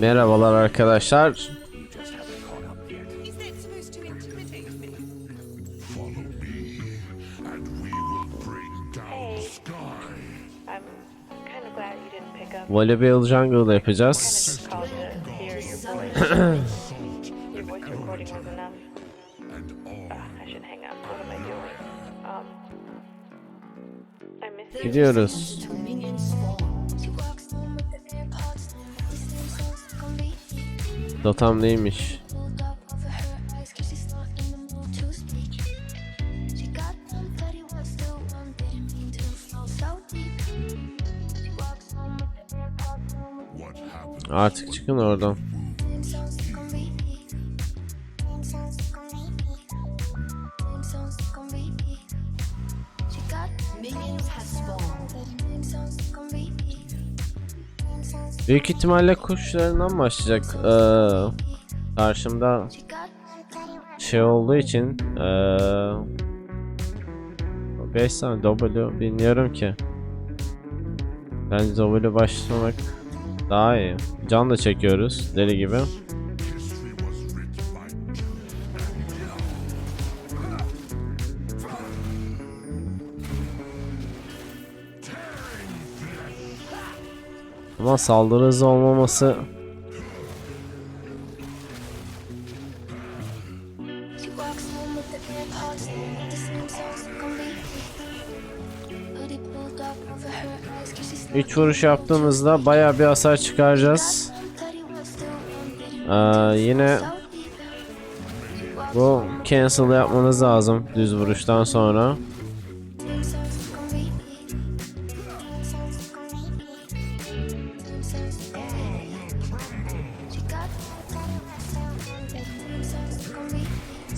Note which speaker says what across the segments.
Speaker 1: Merhabalar arkadaşlar.
Speaker 2: Is that supposed to
Speaker 1: Totem neymiş? Artık çıkın oradan. Büyük ihtimalle kuşlarından başlayacak. Ee, karşımda şey olduğu için ee, 5 tane W bilmiyorum ki. Bence W başlamak daha iyi. Can da çekiyoruz deli gibi. Ama saldırı hızı olmaması Üç vuruş yaptığımızda baya bir hasar çıkaracağız. Ee, yine bu cancel yapmanız lazım düz vuruştan sonra.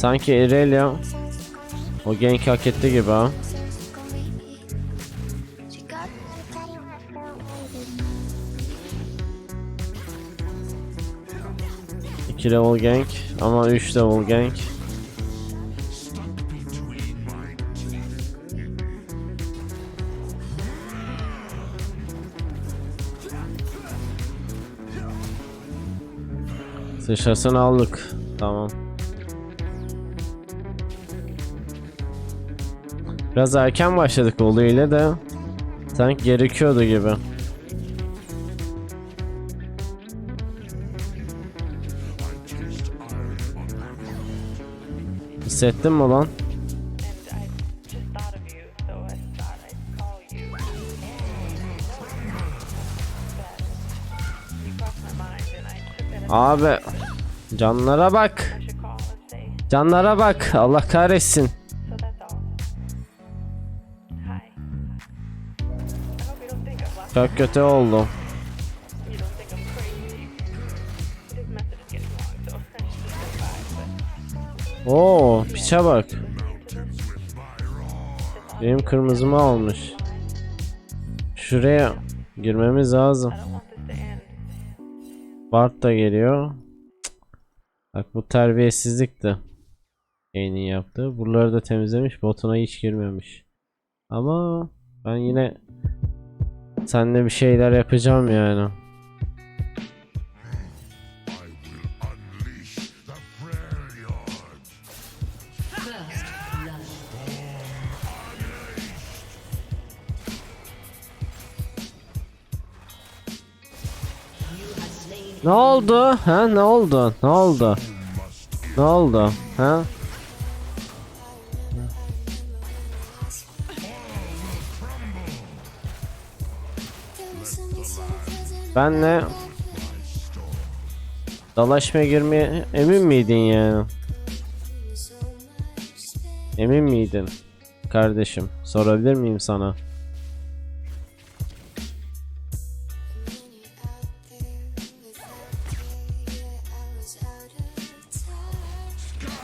Speaker 1: Sanki Irelia o gank hak etti gibi ha. İki level gank ama 3 level gank. Sıçrasını aldık. Tamam. Biraz erken başladık olayla da sanki gerekiyordu gibi. Hissettin mi lan? Abi canlara bak. Canlara bak. Allah kahretsin.
Speaker 3: Say bye. But
Speaker 1: Oo, piçe bak. Benim kırmızımı almış. Şuraya girmemiz lazım. Bart da geliyor. Bak bu terbiyesizlikti. Kane'in yaptığı. Buraları da temizlemiş. Botuna hiç girmemiş. Ama ben yine seninle bir şeyler yapacağım yani. Ne oldu? Ha ne oldu? Ne oldu? Ne oldu? Ha? Benle dalaşmaya girmeye emin miydin yani? Emin miydin? Kardeşim sorabilir miyim sana?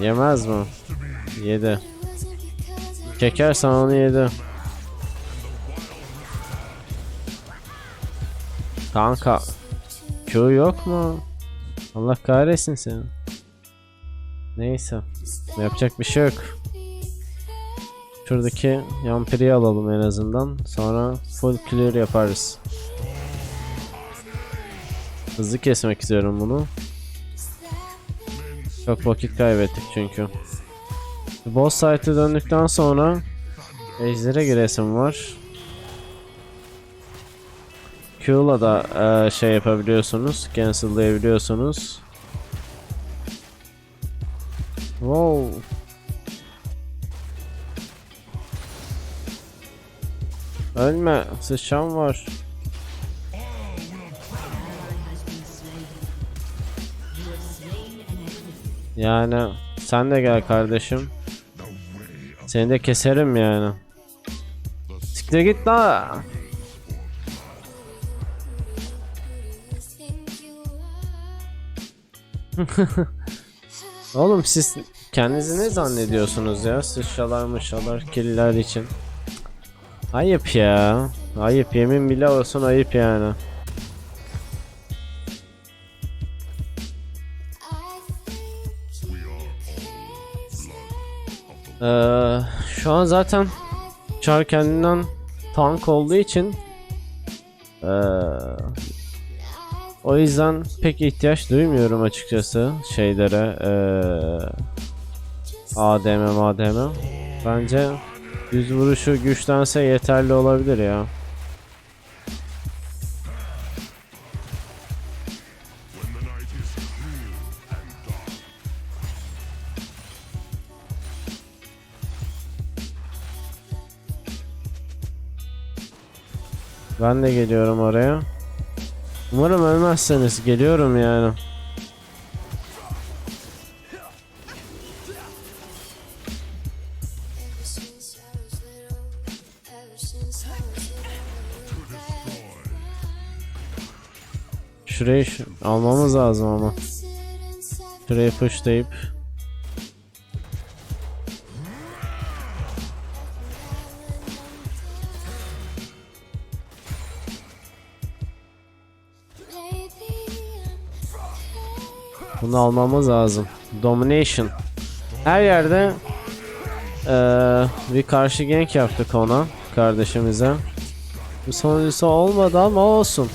Speaker 1: Yemez mi? Yedi. Çekersen onu yedi. Kanka. Q yok mu? Allah kahretsin seni. Neyse. Yapacak bir şey yok. Şuradaki yampiri alalım en azından. Sonra full clear yaparız. Hızlı kesmek istiyorum bunu. Çok vakit kaybettik çünkü. Boss site'e döndükten sonra Ejder'e giresim var. Q'la da eee, şey yapabiliyorsunuz. Cancel'layabiliyorsunuz. Wow. Ölme. Sıçan var. Yani sen de gel kardeşim. Seni de keserim yani. Siktir git la. Oğlum siz kendinizi ne zannediyorsunuz ya? Sıçralar mışralar killer için. Ayıp ya. Ayıp yemin bile olsun ayıp yani. Ee, şu an zaten Char kendinden tank olduğu için ee, o yüzden pek ihtiyaç duymuyorum açıkçası şeylere ee, ADM ADM bence yüz vuruşu güçlense yeterli olabilir ya. Ben de geliyorum oraya. Umarım ölmezseniz geliyorum yani. Şurayı şu- almamız lazım ama. Şurayı pushlayıp bunu almamız lazım. Domination. Her yerde eee, bir karşı gank yaptık ona kardeşimize. Bu sonuncusu olmadı ama olsun.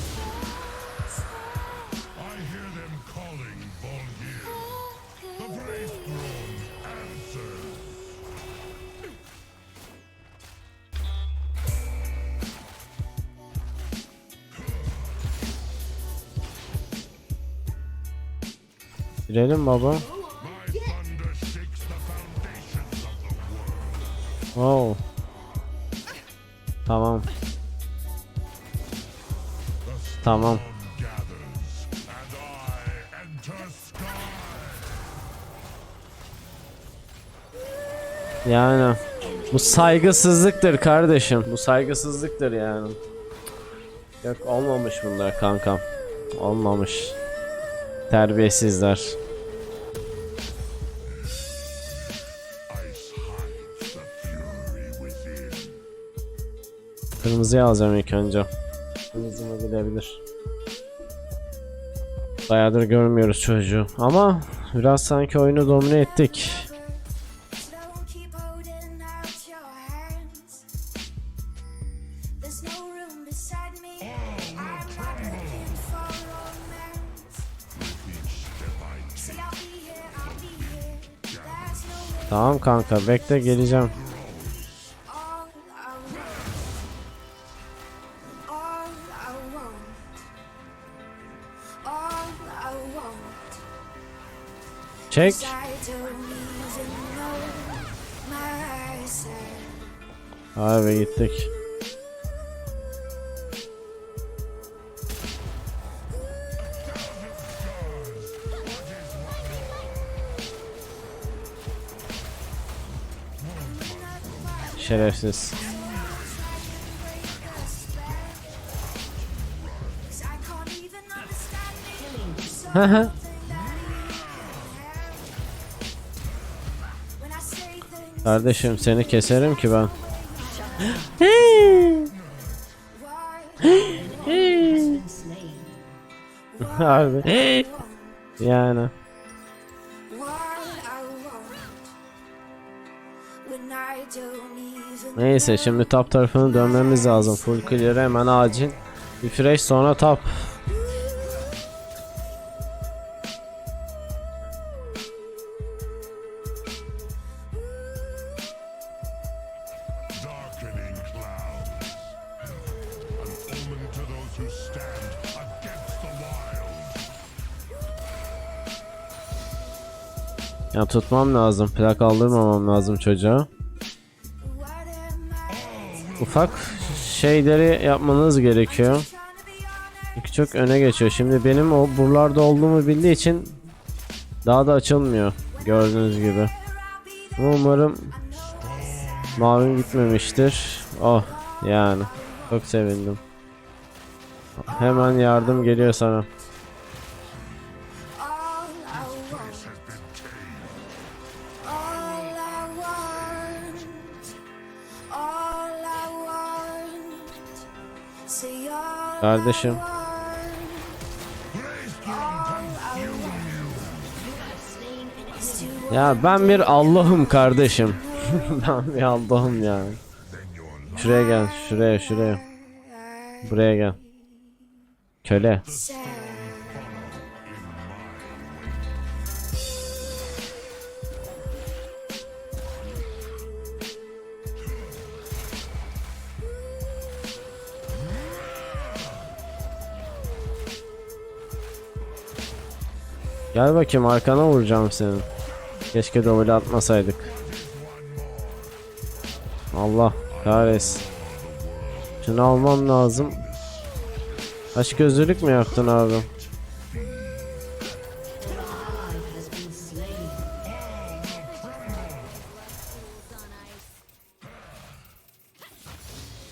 Speaker 1: Girelim baba. Wow. Tamam. Tamam. Yani bu saygısızlıktır kardeşim. Bu saygısızlıktır yani. Yok olmamış bunlar kankam. Olmamış. Terbiyesizler. Kırmızıyı alacağım ilk önce. Kırmızı mı gidebilir? Bayağıdır görmüyoruz çocuğu. Ama biraz sanki oyunu domine ettik. Kanka. Bekle geleceğim.
Speaker 2: All I want, things,
Speaker 1: Kardeşim seni keserim ki ben. Harbi. yani. Neyse şimdi top tarafını dönmemiz lazım. Full clear hemen acil. Bir fresh sonra top. Ya tutmam lazım. Plak aldırmamam lazım çocuğa. Ufak şeyleri yapmanız gerekiyor. Çünkü çok öne geçiyor. Şimdi benim o buralarda olduğumu bildiği için daha da açılmıyor. Gördüğünüz gibi. Ama umarım mavim gitmemiştir. Oh yani. Çok sevindim. Hemen yardım geliyor sana. Kardeşim. Ya ben bir Allah'ım kardeşim. ben bir Allah'ım yani. Şuraya gel, şuraya, şuraya. Buraya gel. Köle. Gel bakayım arkana vuracağım senin. Keşke double atmasaydık. Allah kahretsin. Şunu almam lazım. Aç gözlülük mü yaptın abi?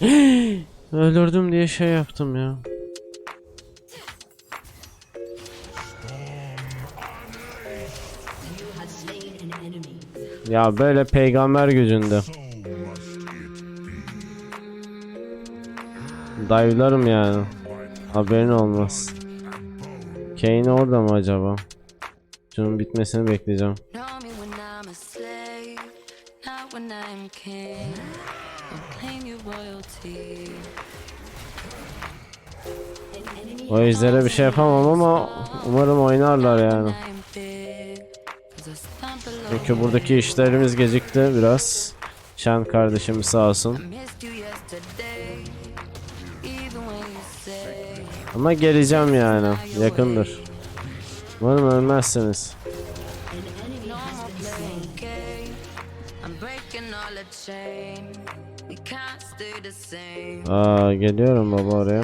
Speaker 1: Öldürdüm diye şey yaptım ya. Ya böyle peygamber gücünde. Dive'larım yani. Haberin olmaz. Kane orada mı acaba? Şunun bitmesini bekleyeceğim. O yüzlere bir şey yapamam ama umarım oynarlar yani. Çünkü buradaki işlerimiz gecikti biraz. Şen kardeşim sağ olsun. Ama geleceğim yani. Yakındır. Umarım ölmezsiniz. Aa geliyorum baba oraya.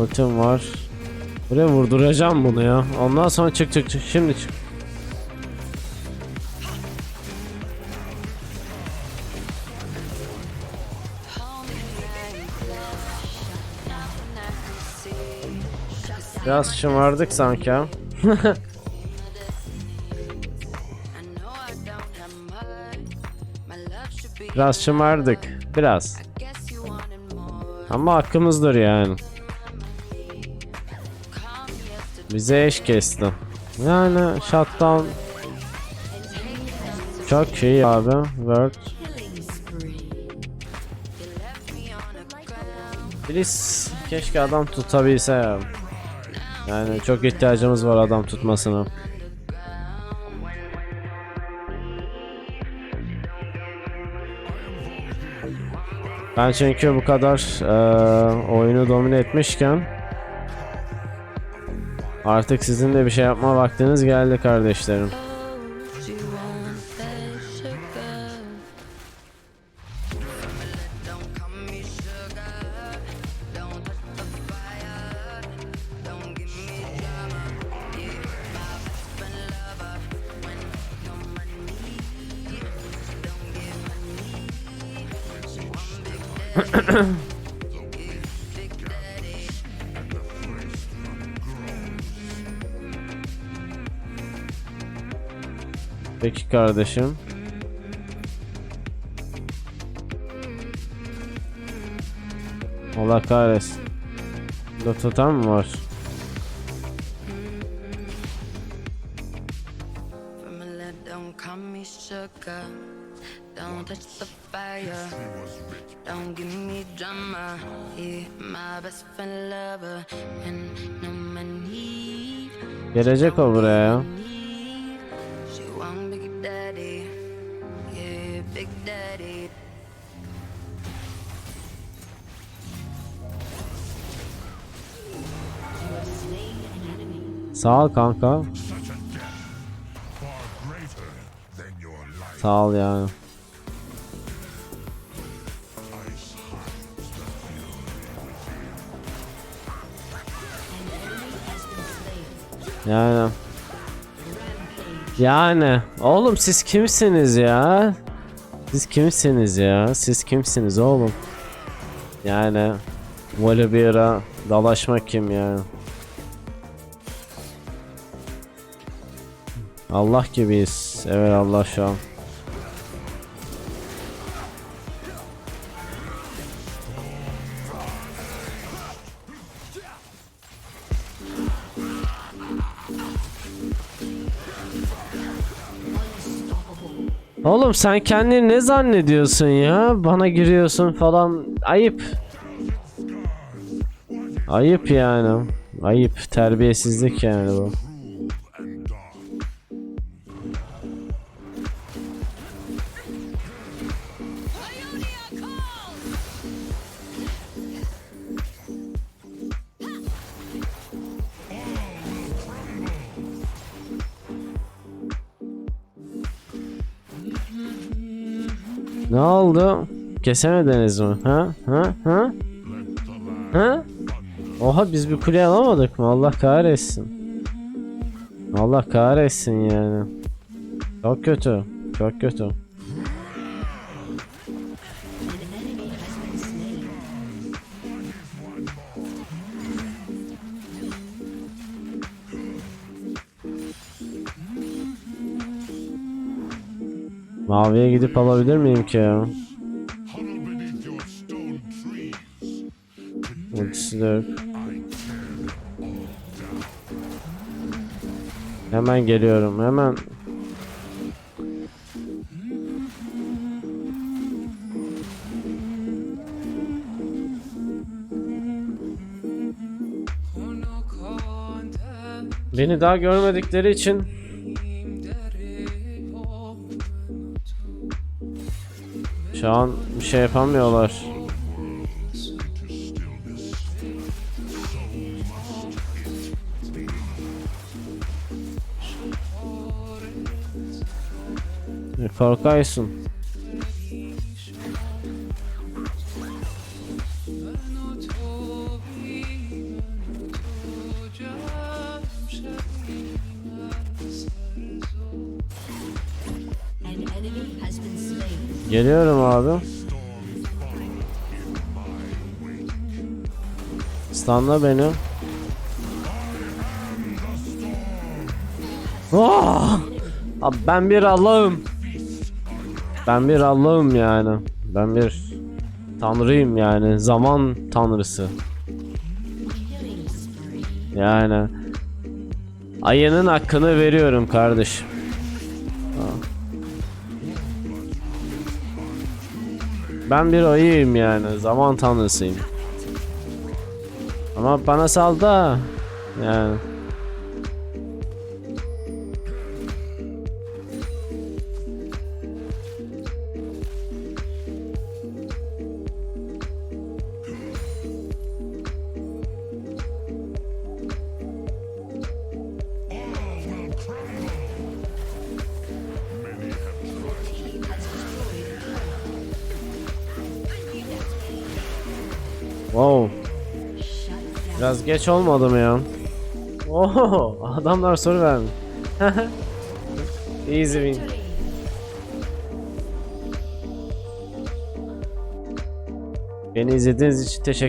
Speaker 1: Ultim var. Buraya vurduracağım bunu ya. Ondan sonra çık çık çık. Şimdi çık. Biraz şımardık sanki ha. Biraz şımardık. Biraz. Ama hakkımızdır yani. Bize eş kesti. Yani shutdown çok iyi abi. Word. Please keşke adam tutabilse ya. Yani çok ihtiyacımız var adam tutmasına. Ben çünkü bu kadar eee, oyunu domine etmişken artık sizin de bir şey yapma vaktiniz geldi kardeşlerim.
Speaker 4: Oh,
Speaker 1: Peki kardeşim. Allah kahretsin. Burada mi var?
Speaker 4: Don't touch the fire. Don't give me drama. Yeah, my best friend lover. And no man need.
Speaker 1: Gelecek o buraya Sağ ol kanka. Sağ ol yani. Yani. Yani. Oğlum siz kimsiniz ya? Siz kimsiniz ya? Siz kimsiniz oğlum? Yani. Volibear'a dalaşmak kim yani? Allah gibiyiz. Evet Allah şu an. Oğlum sen kendini ne zannediyorsun ya? Bana giriyorsun falan. Ayıp. Ayıp yani. Ayıp. Terbiyesizlik yani bu. Ne oldu? Kesemediniz mi? Ha? Ha? Ha? Ha? Oha biz bir kule alamadık mı? Allah kahretsin. Allah kahretsin yani. Çok kötü. Çok kötü. Maviye gidip alabilir miyim ki ya? Hemen geliyorum hemen. Beni daha görmedikleri için Şu an bir şey yapamıyorlar. E, Korkaysın. Geliyorum abi. Stunla beni. Oh! Abi ben bir Allah'ım. Ben bir Allah'ım yani. Ben bir tanrıyım yani. Zaman tanrısı. Yani ayının hakkını veriyorum kardeşim. Ben bir ayıyım yani. Zaman tanrısıyım. Ama bana sal da. Yani. Biraz geç olmadı mı ya? Oho, adamlar soru vermiş. Easy win. Beni izlediğiniz için teşekkür